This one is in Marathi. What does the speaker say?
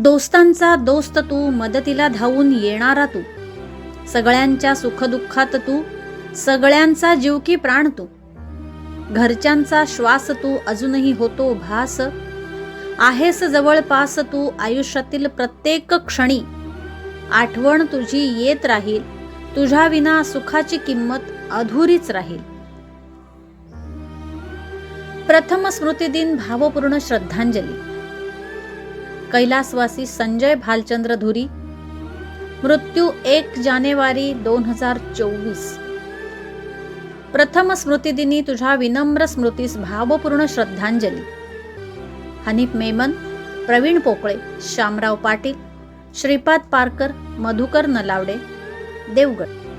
दोस्तांचा दोस्त तू मदतीला धावून येणारा तू. सगळ्यांच्या सुखदुःखात तू सगळ्यांचा जीव की प्राण तू. घरच्यांचा श्वास तू अजूनही होतो भास. आहेस जवळपास तू आयुष्यातील प्रत्येक क्षणी. आठवण तुझी येत राहील तुझ्या विना सुखाची किंमत अधुरीच राहील. प्रथम स्मृतिदिन भावपूर्ण श्रद्धांजली. कैलासवासी संजय भालचंद्र धुरी मृत्यू एक जानेवारी दोन हजार चोवीस. प्रथम स्मृतिदिनी तुझ्या विनम्र स्मृतीस भावपूर्ण श्रद्धांजली. हनीफ मेमन प्रवीण पोकळे श्यामराव पाटील श्रीपाद पारकर मधुकर नलावडे देवगड.